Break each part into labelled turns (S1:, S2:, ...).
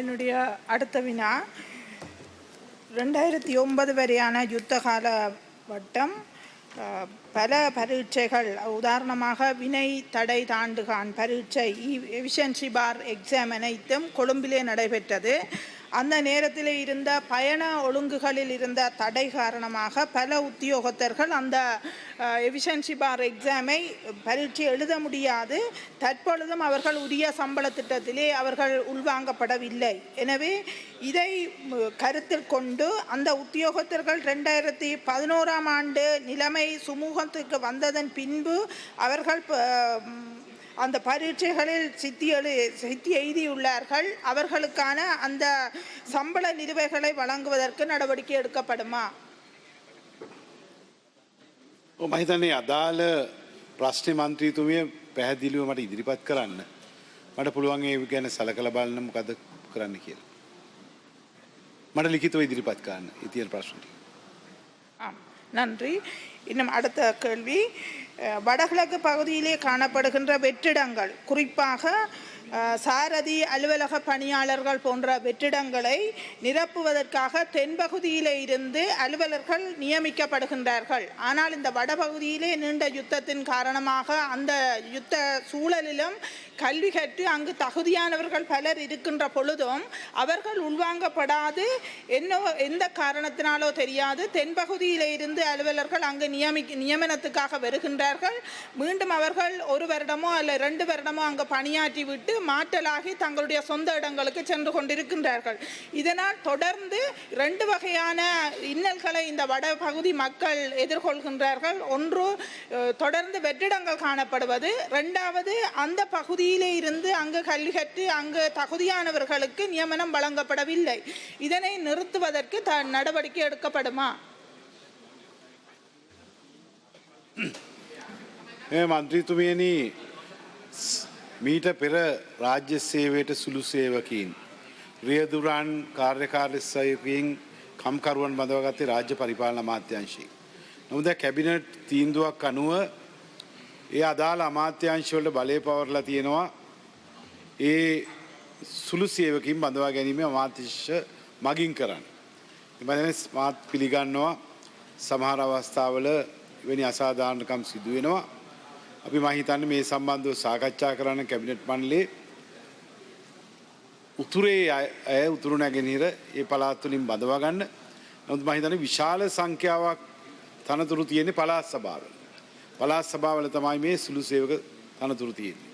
S1: என்னுடைய அடுத்த வினா. ரெண்டாயிரத்தி ஒன்பது வரையான யுத்த கால வட்டம் பல பரீட்சைகள் உதாரணமாக வினை தடை தாண்டுகான் பரீட்சை எஃபிஷியன்சி பார் எக்ஸாம் அனைத்தும் கொழும்பிலே நடைபெற்றது. அந்த நேரத்தில் இருந்த பயண ஒழுங்குகளில் இருந்த தடை காரணமாக பல உத்தியோகத்தர்கள் அந்த எஃபிஷியன்சி பார் எக்ஸாமை பரீட்சை எழுத முடியாது. தற்பொழுதும் அவர்கள் உரிய சம்பள திட்டத்திலே அவர்கள் உள்வாங்கப்படவில்லை. எனவே இதை கருத்தில் கொண்டு அந்த உத்தியோகத்தர்கள் ரெண்டாயிரத்தி பதினோராம் ஆண்டு நிலைமை சுமூகத்துக்கு வந்ததன் பின்பு அவர்கள் அந்த பரீட்சைகளில் சித்தி எழு சித்தி எய்தியுள்ளார்கள் அவர்களுக்கான அந்த சம்பள நிலுவைகளை வழங்குவதற்கு நடவடிக்கை எடுக்கப்படுமா
S2: ඔ මහිතන්නේ අදාළ ප්‍රශ්නය මන්ත්‍රීතුමිය පැහැදිලිව මට ඉදිරිපත් කරන්න. මට පුළුවන් ඒ ගැන සලකල බලන්න මොකද කරන්න කියලා. මට ලිකිතව ඉදිරිපත් කරන්න ඉතිල් ප්‍රශ්නටි.
S1: ஆம் நன்றி. இன்னும் அடுத்த கேள்வி. வடகிழக்கு பகுதியிலே காணப்படுகின்ற வெற்றிடங்கள் குறிப்பாக சாரதி அலுவலக பணியாளர்கள் போன்ற வெற்றிடங்களை நிரப்புவதற்காக தென்பகுதியிலே இருந்து அலுவலர்கள் நியமிக்கப்படுகின்றார்கள். ஆனால் இந்த வடபகுதியிலே நீண்ட யுத்தத்தின் காரணமாக அந்த யுத்த சூழலிலும் கல்வி கற்று அங்கு தகுதியானவர்கள் பலர் இருக்கின்ற பொழுதும் அவர்கள் உள்வாங்கப்படாது. என்ன எந்த காரணத்தினாலோ தெரியாது. தென்பகுதியிலே இருந்து அலுவலர்கள் அங்கு நியமி நியமனத்துக்காக வருகின்றார்கள். மீண்டும் அவர்கள் ஒரு வருடமோ அல்ல ரெண்டு வருடமோ அங்கு பணியாற்றி விட்டு விட்டு மாற்றலாகி தங்களுடைய சொந்த இடங்களுக்கு சென்று கொண்டிருக்கின்றார்கள். இதனால் தொடர்ந்து ரெண்டு வகையான இன்னல்களை இந்த வட பகுதி மக்கள் எதிர்கொள்கின்றார்கள். ஒன்று தொடர்ந்து வெற்றிடங்கள் காணப்படுவது. ரெண்டாவது அந்த பகுதியிலே இருந்து அங்கு கல்வி கற்று அங்கு தகுதியானவர்களுக்கு நியமனம் வழங்கப்படவில்லை. இதனை நிறுத்துவதற்கு த நடவடிக்கை எடுக்கப்படுமா?
S2: மந்திரி துமியனி මීට පෙර රාජ්‍ය සේවයට සුළු සේවකින්. රියදුරන් කාර්යකාර්යසයකින් කම්කරුවන් බඳවගත්තේ රාජ්‍ය පරිපාලන අමාත්‍යංශී. නොමුද කැබිනට් තීන්දුවක් අනුව ඒ අදාළ අමාත්‍යංශවලට බලය පවරලා තියෙනවා ඒ සුළු සේවකින් බඳවා ගැනීම අමාත්‍යශ මගින් කරන්න. එබැන ස්මාත් පිළිගන්නවා සමහර අවස්ථාවල වෙනි අසාධාරණකම් සිදුවෙනවා. අපි මහිතන්න මේ සම්බන්ධව සාකච්ඡා කරන්න කැබිනට් මණ්ඩලේ උතුරේ අය- ඇය උතුරු නැගෙනහිර ඒ පලාත්තුලින් බඳවාගන්න නොත් මහිතන විශාල සංඛ්‍යාවක් තනතුරු තියෙන්නේ පලාත් සභාව. පලාත් සභාවල තමයි මේ සුළු සේවක තනතුරු තියෙන්නේ.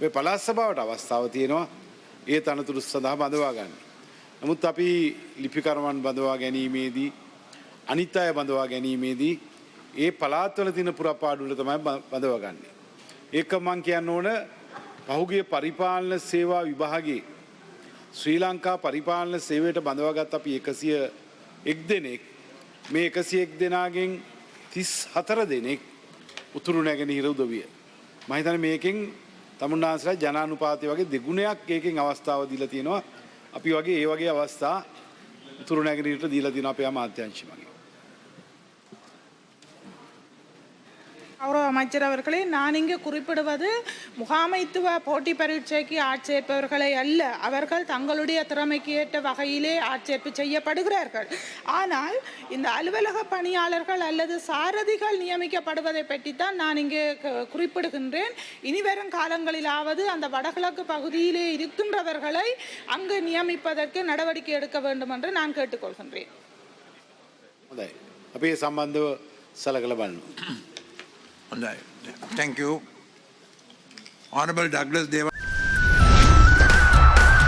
S2: මේ පලාත් සභාවට අවස්ථාව තියෙනවා ඒ තනතුරු සඳහා බඳවා ගන්න. නමුත් අපි ලිපිකරවන් බඳවා ගැනීමේදී අනිත් අය බඳවා ගැනීමේදී ඒ පලාත්වල තින පුරපාඩුල තමයි බ- බඳවගන්නේ. ඒක මං කියන්න ඕන පහුගේ පරිපාලන සේවා විභාගේ ශ්‍රී ලංකා පරිපාලන සේවයට බඳවගත් අපි එකසිය එක් දෙනෙක් මේ එකසි එක් දෙනාගෙන් තිස් හතර දෙනෙක් උතුරු නැගෙන හිර උදවිය. මහිතන මේකෙන් තමුන්නාසලා ජනානුපාතය වගේ දෙගුණයක් ඒකෙන් අවස්ථාව දීල තියෙනවා අපි වගේ ඒ වගේ අවස්ථා උතුරු නැගෙනට දීල තින අපේ අමාත්‍යංශිමගේ.
S1: கௌரவ அமைச்சர் அவர்களே நான் இங்கு குறிப்பிடுவது முகாமைத்துவ போட்டி பரீட்சைக்கு ஆட்சேர்ப்பவர்களை அல்ல அவர்கள் தங்களுடைய திறமைக்கு ஏற்ற வகையிலே ஆட்சேர்ப்பு செய்யப்படுகிறார்கள் ஆனால் இந்த அலுவலக பணியாளர்கள் அல்லது சாரதிகள் நியமிக்கப்படுவதை பற்றித்தான் நான் இங்கே க- குறிப்பிடுகின்றேன் இனிவரும் காலங்களிலாவது அந்த வடகிழக்கு பகுதியிலே இருக்கின்றவர்களை அங்கு நியமிப்பதற்கு நடவடிக்கை எடுக்க வேண்டும் என்று நான் கேட்டுக்கொள்கின்றேன்
S2: හොඳයි. අපේ සම්බන්ධව සලකල බලන්න.
S3: හොඳයි. Thank you. Honorable Douglas Dewan